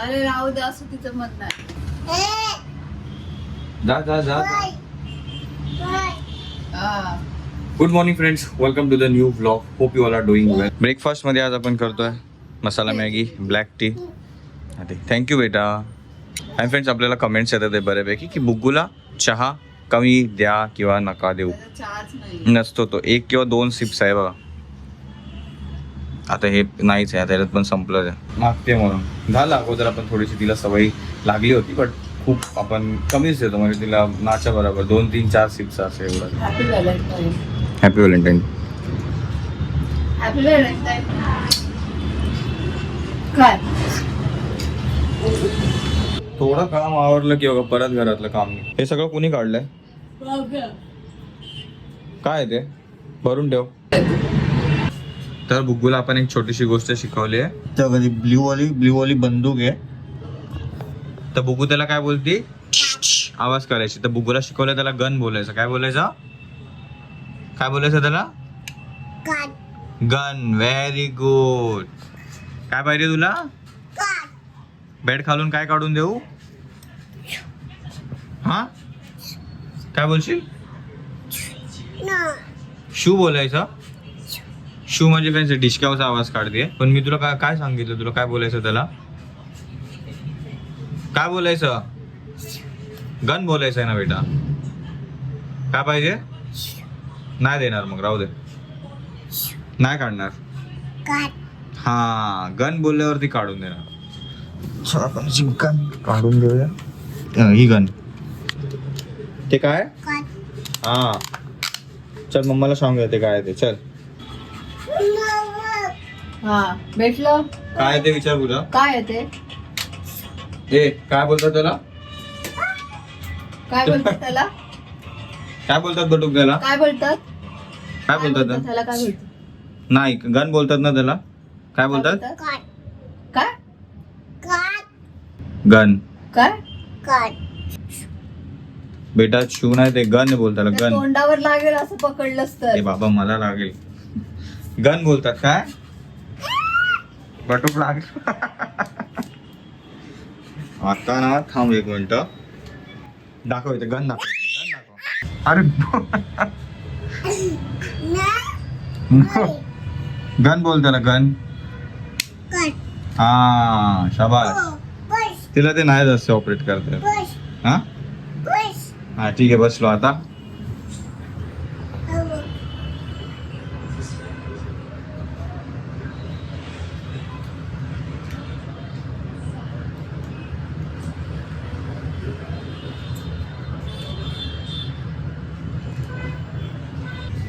अरे राहू दे असं तिचं म्हणणं आहे. जा जा जा हा. Good morning friends welcome to the new blog hope you all are doing well ब्रेकफास्टमध्ये आज आपण करतोय मसाला Maggi black tea thank you बेटा. आणि फ्रेंड्स आपल्याला कमेंट्स येतात आहे बऱ्यापैकी की बुग्गूला चहा कमी द्या किंवा नका देऊ. त्याला चहाच नाही. नसतो तो. एक किंवा दोन सिप्स आहे बघा. आता हे नाहीच आहे त्याच्यात पण संपलं मागते म्हणून. झालं अगोदर आपण थोडीशी तिला सवय लागली होती बट खूप आपण कमीच देतो म्हणजे तिला नाच्या बरोबर दोन तीन चार सिप्स असं एवढं. Happy valentine happy valentine happy valentine काय थोडं काम आवरलं की बघा परत घरातलं काम. हे सगळं कुणी काढलंय? काय आहे ते? भरून ठेव. तर बुग्गूला आपण एक छोटीशी गोष्ट शिकवली आहे. तर कधी ब्ल्यू वाली ब्ल्यू वाली बंदूक आहे. तर बुग्गू त्याला काय बोलती? आवाज करायची. तर बुग्गूला शिकवलं त्याला गन बोलायचं. काय बोलायचं? काय बोलायचं त्याला? गन व्हेरी गुड काय पाहिजे तुला? बेड खालून काय काढून देऊ? हा? काय बोलशील? शू बोलायचं. शू म्हणजे काय डिशक्यावरचा आवाज काढते. पण मी तुला काय काय सांगितलं? तुला काय बोलायचं त्याला? काय बोलायचं? गन बोलायचं आहे ना बेटा. काय पाहिजे? नाही देणार मग राहू दे. नाही काढणार. हा गन बोलल्यावरती काढून देणार. चला आपण काढून देऊया ही गन. ते काय? हा. चल मम्माला सांगूया ते काय ते. चल. हा भेटलं? काय आहे ते विचार तुला काय आहे ते? ए काय बोलतात त्याला? काय बोलतात त्याला? काय बोलतात बटूक त्याला काय बोलतात? काय बोलतात? त्याला? काय बोलतात? नाही गन बोलतात ना त्याला. काय बोलतात? काय? गन काय? बेटा शू नाही ते गन बोलतात त्या गन तोंडावर लागेल असं पकडलंच ए तर बाबा मला लागेल. गन बोलतात काय? बटूक लागेल आता ना थांब एक मिनिट. दाखव इथे गन दाखव गन दाखव. अरे गन बोल त्याला गन. हा शाबास. तिला ते नाही जास्त ऑपरेट करता. हा? हा ठीक आहे बसलो आता.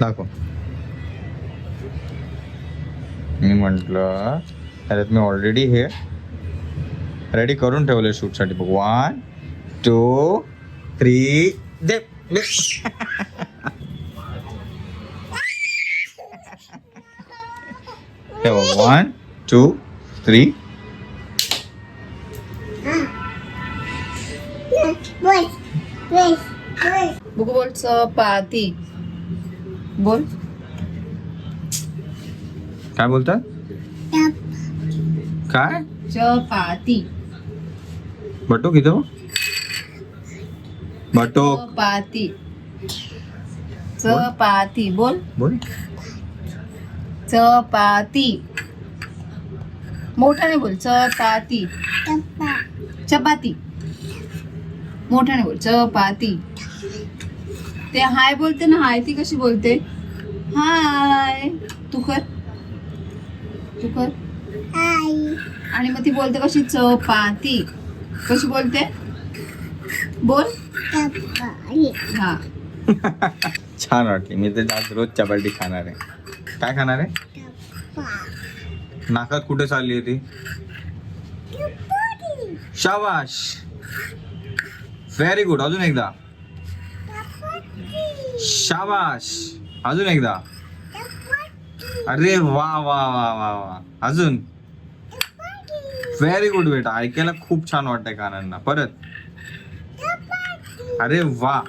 दाखव. मी म्हटलं त्याच्यात मी ऑलरेडी हे रेडी करून ठेवले शूटसाठी बघ वन टू थ्री दे. वन टू थ्री बघू बोल चपाती बोल. काय बोलतात काय? चपाती. बटूक इथं बटूक. चपाती. चपाती. बोल. बोल. चपाती. मोठ्याने बोल चपाती. चपाती. मोठ्याने बोल चपाती. ते हाय बोलते ना हाय ती कशी बोलते? हाय. तू कर. तू कर. आणि मग ती बोलते कशी चपाती कशी बोलते? बोल. हा. छान वाटली. मी तर आज रोज चपाती खाणार आहे. काय खाणार आहे? नाकात कुठे चालली होती शाबाश. व्हेरी गुड अजून एकदा. शाबाश. अजून एकदा. अरे वा वा वा वा वा. अजून. व्हेरी गुड बेटा. ऐकायला खूप छान वाटतंय कानांना. परत. अरे वा.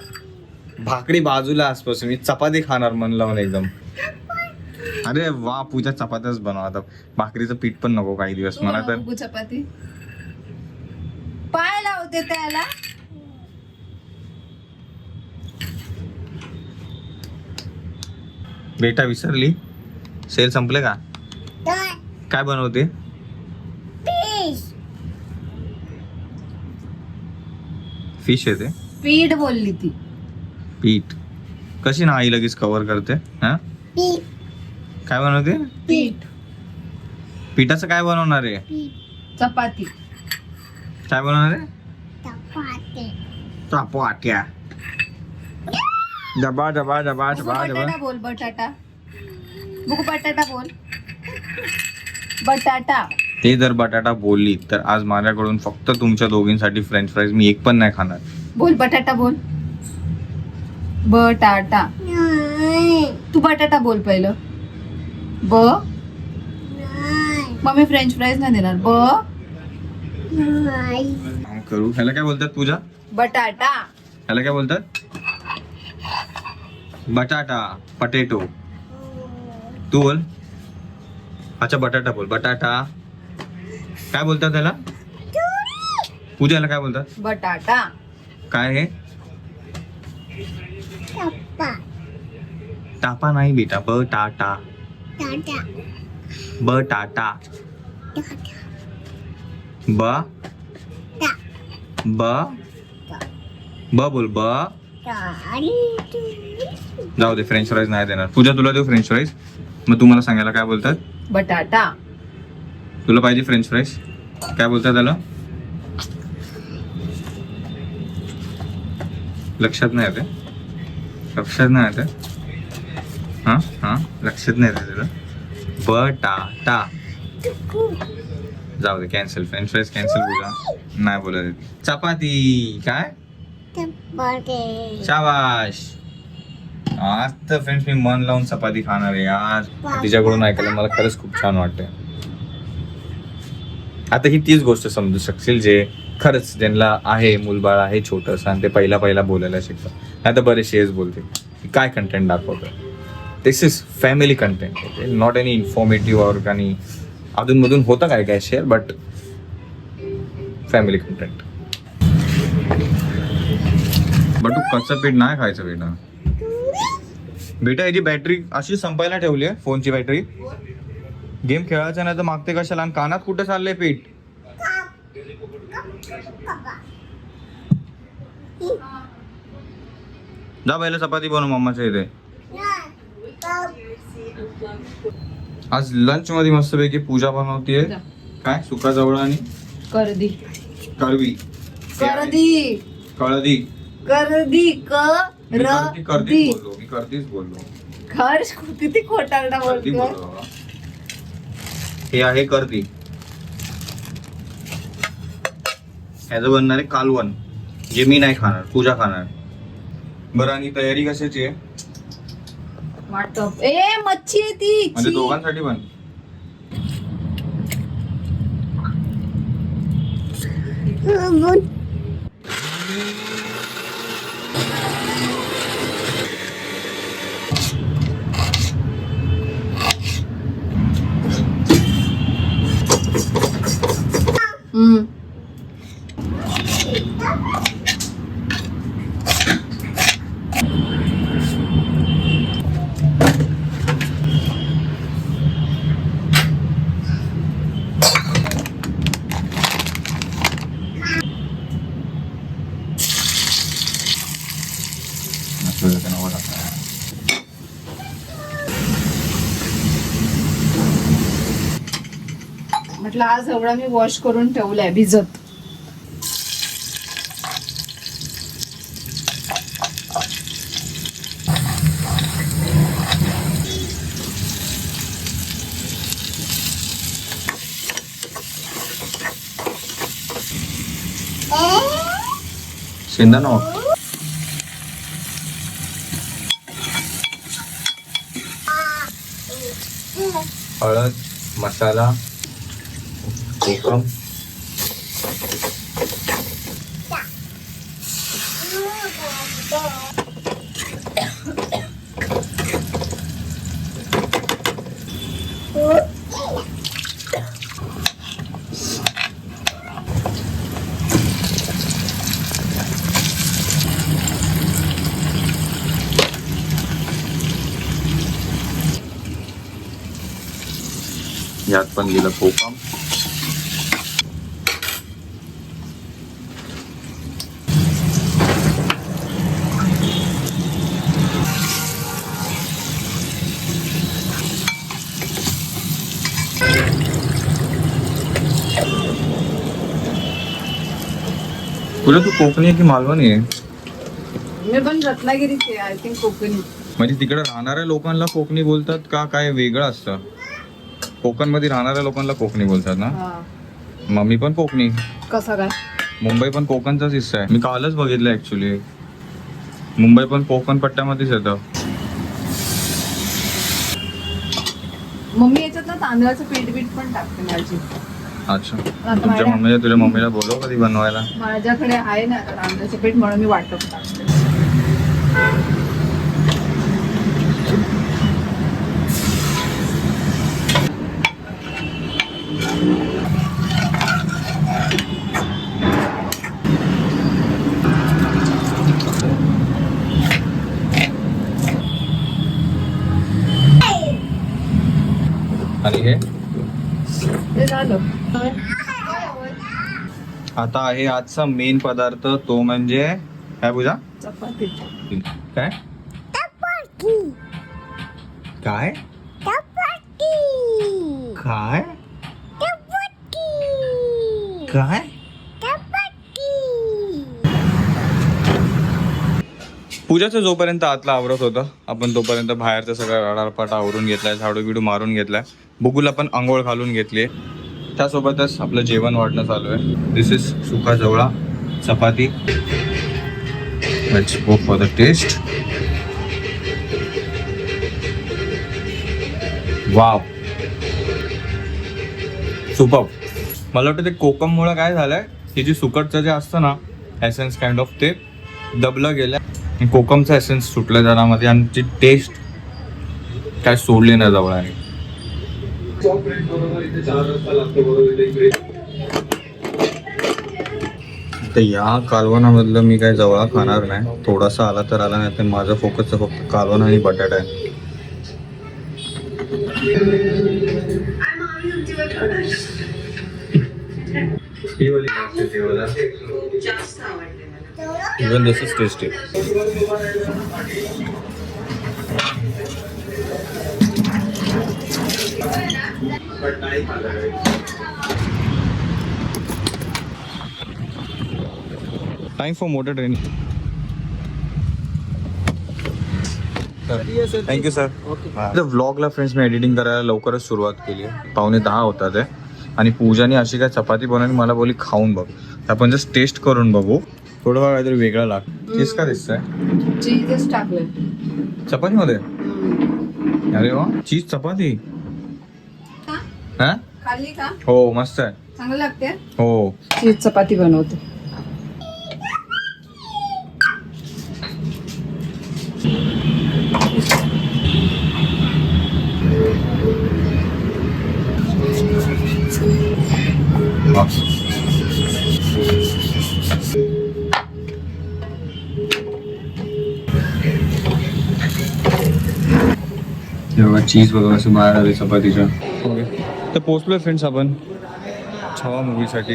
भाकरी बाजूला आसपासून मी चपाती खाणार म्हणलं एकदम. अरे वा पूजा चपात्याच बनव. आता भाकरीचं पीठ पण नको काही दिवस. मला तर चपाती. पाय लावते त्याला. बेटा विसरली. सेल संपले का? काय? बनवते? फिश. येते पीठ बोलली ती. पीठ. कशी ना आई लगेच कव्हर करते हा? काय बनवते? पीठ. पिठाचं काय बनवणार आहे? चपाती. काय बनवणार आहे? चपात्या. डबा डबा डबा बघू डबा डबा। बटाटा बोल बटाटा। बघू बटाटा बोल। बटाटा। ते जर बटाटा बोलली तर आज माझ्याकडून फक्त तुमच्या दोघींसाठी फ्रेंच फ्राईज मी एक पण नाही खाणार. बोल बटाटा बोल. बटाटा। तू बटाटा बोल पहिलं. ब. मग मी फ्रेंच फ्राईज नाही देणार. ब. करू. ह्याला काय बोलतात पूजा? बटाटा। ह्याला काय बोलतात? बटाटा पटेटो। तू बोल. अच्छा बटाटा बोल. बटाटा. काय बोलतात त्याला? पूजाला काय बोलतात? बटाटा. काय हे? टापा नाही बेटा बटाटा. बटाटा. ब. ब. ब बोल ब. जाऊ दे फ्रेंच फ्राईज नाही देणार. पूजा तुला देऊ फ्रेंच फ्राईज मग तू मला सांगायला काय बोलतात? बटाटा. तुला पाहिजे फ्रेंच फ्राईज काय बोलतात त्याला? लक्षात नाही येते. लक्षात नाही येते. हा हा लक्षात नाही येते तुला. बटाटा. जाऊ दे कॅन्सल फ्रेंच फ्राईज कॅन्सल बोला. नाही बोलत. चपाती. काय? शाबाश. आज तर फ्रेंड्स मी मन लावून चपाती खाणार आहे आज तिच्याकडून ऐकायला मला खरंच खूप छान वाटतंय. आता ही तीच गोष्ट समजू शकशील जे खरंच ज्यांना आहे मुलबाळ आहे छोटस आणि ते पहिला पहिला बोलायला शिकतात. आता तर बरेचशेच बोलते काय कंटेंट दाखवतं this is family content okay not any informative और आणि अधूनमधून होतं काय काय share but family content but कच्चं पीठ नाही खायचं बेटा. बेटा याची बॅटरी अशी संपायला ठेवली आहे फोनची बॅटरी गेम खेळायचा नाही तर मागते कशाला आणि कानात कुठे चाललंय पीठ? जा पहिलं चपाती बनव मम्माच्या इथे. आज लंच मध्ये मस्तपैकी पूजा बनवतीये. काय? सुका जवळ आणि करदी. कळवी करदी. कळदी करदी क मी र करती- करतीच दी. बोललो मी करतीच बोललो. हर्ष किती खोटारडा करती बोलतोय. बोललो. बाबा. हे आहे करती ह्याचं बनणार आहे कालवण जे मी नाही खाणार पूजा खाणार. बरं आणि तयारी कशाची आहे? ए मच्छी आहे ती. म्हणजे छी. दोघांसाठी पण. ग्लास एवढा मी वॉश करून ठेवलाय भिजत. शेंदा ना हळद मसाला thuộc không Dạ, tuần gì là phụ không? तुला तू कोकणी आहे की मालवणी आहे? मी पण रत्नागिरीचे आय थिंक कोकणी. म्हणजे तिकडे राहणाऱ्या लोकांना कोकणी बोलतात का काय वेगळं असतं? कोकणमध्ये राहणाऱ्या लोकांना कोकणी बोलतात ना? हा. मग मी पण कोकणी. कसा काय? मुंबई पण कोकणचाच हिस्सा आहे. मी कालच बघितलं ऍक्च्युली मुंबई पण कोकण पट्ट्यामध्येच येतं मम्मी याच्यात ना तांदळाचं पीठ बीठ पण टाकते माझी. अच्छा. तुमच्या मम्मीला तुझ्या मम्मीला बोलव कधी बनवायला? माझ्याकडे आहे ना तांदळाचं पीठ म्हणून मी वाटप टाकते आणि हे? ते झालं. आता आहे आजचा मेन पदार्थ तो म्हणजे काय पूजा? चपाती. काय? काय? काय? काय? पूजाचं जोपर्यंत आतला आवरत होतं आपण तोपर्यंत बाहेरचं सगळं रडारपाट आवरून घेतलाय झाडू बिडू मारून घेतलाय. बुगूला पण आंघोळ घालून घेतली त्यासोबतच आपलं जेवण वाढणं चालू आहे. दिस इज सुका जवळा chapati let's for the test wow super मला वाटतं ते कोकममुळे काय झालंय की जे सुकटचं जे असतं ना एसेन्स काइंड ऑफ ते दबलं गेलं कोकमचा एसेन्स सुटलं त्यामध्ये आणि ती टेस्ट काय सोडली ना जवळाने तर या कालवणामधलं मी काय जवळा खाणार नाही. थोडासा आला तर आला नाही तर माझं फोकस फक्त कालवण आणि बटाटा आहे. Even this is tasty. Time for motor training. Thank you sir व्लॉगला friends मी एडिटिंग करायला लवकरच सुरुवात केली आहे. पावणे दहा होतात आहे. आणि पूजाने अशी काय चपाती बनवली मला बोली खाऊन बघ. तर आपण जस्ट टेस्ट करून बघू. थोडं काहीतरी वेगळं लाग. चीज का दिसतंय? चीजच टाकले चपातीमध्ये? अरे वा चीज चपाती? हा? खाल्ली का? हो मस्त आहे. चांगलं लागते हो. चीज चपाती बनवते. हे बघा चीज बघा असं बाहेर आले चपातीच्या. ओके तर पोचलोय फ्रेंड्स आपण. छावा मूवीसाठी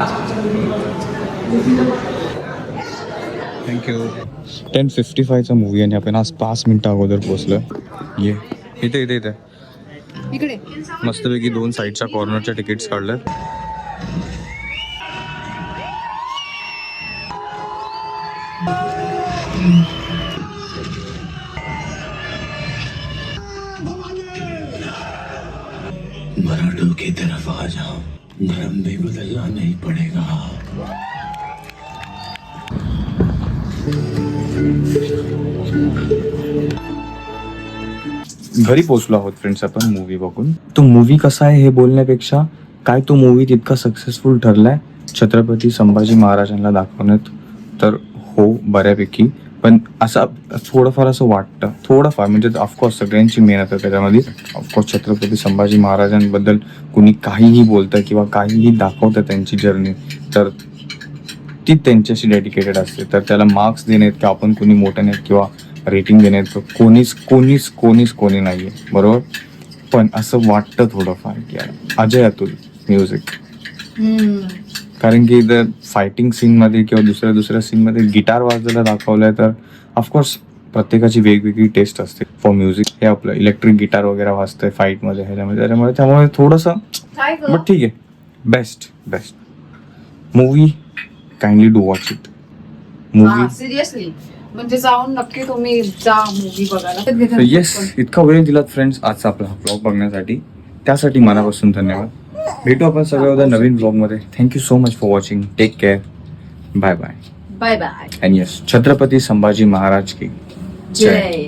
थँक्यू टेन फिफ्टी फायचा मूवी आणि आपण आज पाच मिनटं अगोदर पोचलोय ये. इथे इथे इथे. इकडे. मस्तपैकी दोन साईडच्या कॉर्नरच्या तिकीट्स काढल्यात. मराठों की तरफ आ जाओ। धर्म भी बदलना नहीं पड़ेगा। घरी पोचलो आहोत फ्रेंड्स आपण मूवी बघून. तो मूवी कसा आहे हे बोलण्यापेक्षा काय तो मूवी तितका सक्सेसफुल ठरलाय छत्रपती संभाजी महाराजांना दाखवण्यात तर हो बऱ्यापैकी. पण असं थोडंफार असं वाटतं. थोडंफार म्हणजे ऑफकोर्स सगळ्यांची मेहनत आहे त्याच्यामध्ये. ऑफकोर्स छत्रपती संभाजी महाराजांबद्दल कुणी काहीही बोलतं किंवा काहीही दाखवतं त्यांची जर्नी तर ती त्यांच्याशी डेडिकेटेड असते. तर त्याला मार्क्स देण्यात किंवा आपण कोणी मोठं नाहीत किंवा रेटिंग देण्यात कोणीच कोणीच कोणीच कोणी नाही आहे बरोबर? पण असं वाटतं थोडंफार की यार अजय अतुल म्युझिक कारण की जर फायटिंग सीनमध्ये किंवा दुसऱ्या दुसऱ्या सीनमध्ये गिटार वाजवायला दाखवलंय तर ऑफकोर्स प्रत्येकाची वेगवेगळी टेस्ट असते. फॉर म्युझिक हे आपलं इलेक्ट्रिक गिटार वगैरे वाजतंय फाईटमध्ये ह्याच्यामध्ये. त्याच्यामुळे त्यामुळे थोडंसं बट ठीक आहे. Best best movie kindly do watch it movie seriously म्हणजे जाऊन नक्की तुम्ही जा मूवी बघायला. येस इतका वेळ दिलात फ्रेंड्स आजचा आपला ब्लॉग बघण्यासाठी. त्यासाठी मनापासून धन्यवाद. भेटू आपण सगळ्या उद्या नवीन ब्लॉगमध्ये thank you so much for watching take care bye bye bye bye and yes Chhatrapati Sambhaji Maharaj की. जय.